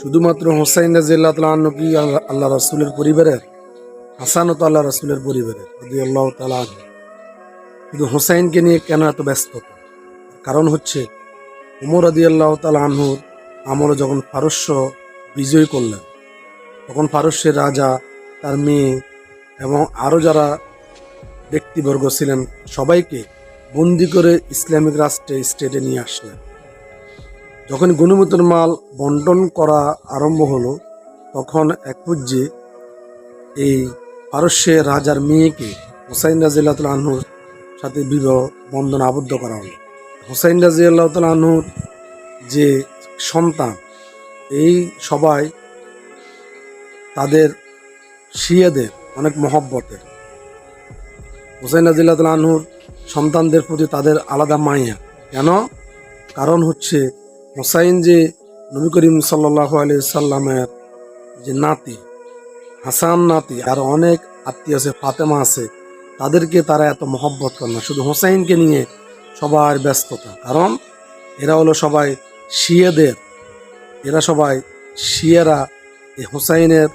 শুধুমাত্র হোসাইন রাজিয়াল্লাহ তালা কি আল্লাহ- আল্লাহ রসুলের পরিবারের? হাসানও তো আল্লাহ রসুলের পরিবারের রদি আল্লাহ তালা শুধু হোসাইনকে নিয়ে কেন এত ব্যস্ততা? কারণ হচ্ছে, উমর রদি আল্লাহ তালা আনহুর আমলে যখন পারস্য বিজয় করলেন, তখন পারস্যের রাজা, তার মেয়ে এবং আরও যারা ব্যক্তিবর্গ ছিলেন, সবাইকে বন্দি করে ইসলামিক রাষ্ট্রে, স্টেটে নিয়ে আসলেন। যখন গণিমতের মাল বন্টন করা আরম্ভ হলো, তখন এক পর্যায়ে এই পারস্যের রাজার মেয়েকে হুসাইন রাজিয়াল্লাহ আনহুর সাথে বিবাহ বন্ধন আবদ্ধ করা হলো। হুসাইন রাজিয়াল্লাহ আনহুর যে সন্তান, এই সবাই তাদের শিয়াদের অনেক মহব্বতের। হুসাইন রাজিল্লাহ আনহুর সন্তানদের প্রতি তাদের আলাদা মায়া। কেন? কারণ হচ্ছে হোসাইন যে নবী করিম সাল্লাহ আলি সাল্লামের যে নাতি, হাসান নাতি, আর অনেক আত্মীয় আছে, ফাতেমা আছে, তাদেরকে তারা এত মহব্বত করে না। শুধু হোসাইনকে নিয়ে সবার ব্যস্ততা। কারণ এরা হলো সবাই শিয়েদের। এরা সবাই শিয়েরা। এই হোসাইনের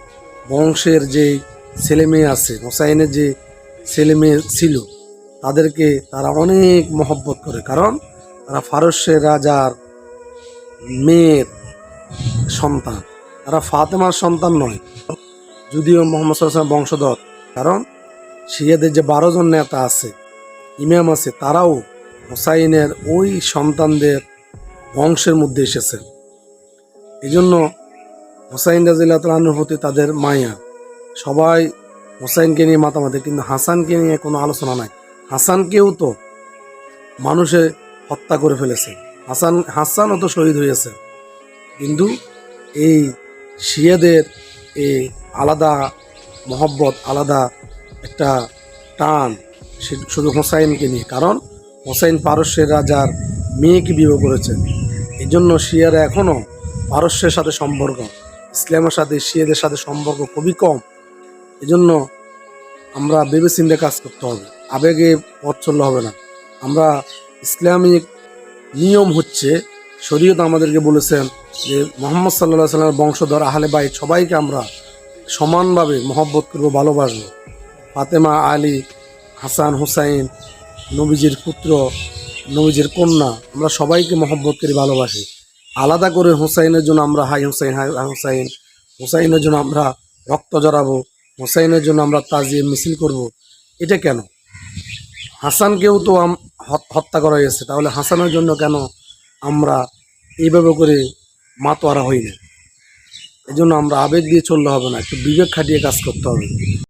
বংশের যে ছেলে মেয়ে আছে, হোসাইনের যে ছেলে মেয়ে ছিল, তাদেরকে তারা অনেক মহব্বত করে। কারণ তারা ফারস্যের রাজার মেয়ের সন্তান। তারা ফাতেমার সন্তান নয়। যদিও মোহাম্মদ সাল্লাহ বংশধর, কারণ শিয়াদের যে বারো জন নেতা আছে, ইমাম আছে, তারাও হোসাইনের ওই সন্তানদের বংশের মধ্যে এসেছেন এই জন্য হোসাইন রাজিল্লাহ তালাহুর প্রতি তাদের মায়া। সবাই হোসাইনকে নিয়ে মাতামাতি, কিন্তু হাসানকে নিয়ে কোনো আলোচনা নাই। হাসানকেও তো মানুষে হত্যা করে ফেলেছে। হাসান, হাসানও তো শহীদ হয়েছে। কিন্তু এই শিয়াদের এই আলাদা মহব্বত, আলাদা একটা টান শুধু হোসাইনকে নিয়ে। কারণ হোসাইন পারস্যের রাজার মেয়েকে বিবাহ করেছেন এই জন্য শিয়ারা এখনও পারস্যের সাথে সম্পর্ক, ইসলামের সাথে, শিয়াদের সাথে সম্পর্ক খুবই কম। এজন্য আমরা ভেবেচিন্তে কাজ করতে হবে। আবেগে পথ চললে হবে না। আমরা ইসলামিক নিয়ম হচ্ছে, শরীয়ত আমাদেরকে বলেছেন যে মোহাম্মদ সাল্লাহ সাল্লামের বংশধর আহলে বাইত, সবাইকে আমরা সমানভাবে মহব্বত করব, ভালোবাসবো। ফাতেমা আলী, হাসান হুসাইন, নবীজির পুত্র, নবীজির কন্যা, আমরা সবাইকে মহব্বত করি, ভালোবাসি। আলাদা করে হুসাইনের জন্য আমরা হাই হুসাইন হাই হুসাইন, হুসাইনের জন্য আমরা রক্ত জড়াবো হুসাইনের জন্য আমরা তাজিয়ে মিছিল করব। এটা কেন? হাসানকেও তো হত্যা করা হয়েছে, তাহলে হাসানোর জন্য কেন আমরা এইভাবে করে মাতোয়ারা হই না? এই জন্য আমরা আবেগ দিয়ে চললে হবে না, একটু বিবেক খাটিয়ে কাজ করতে হবে।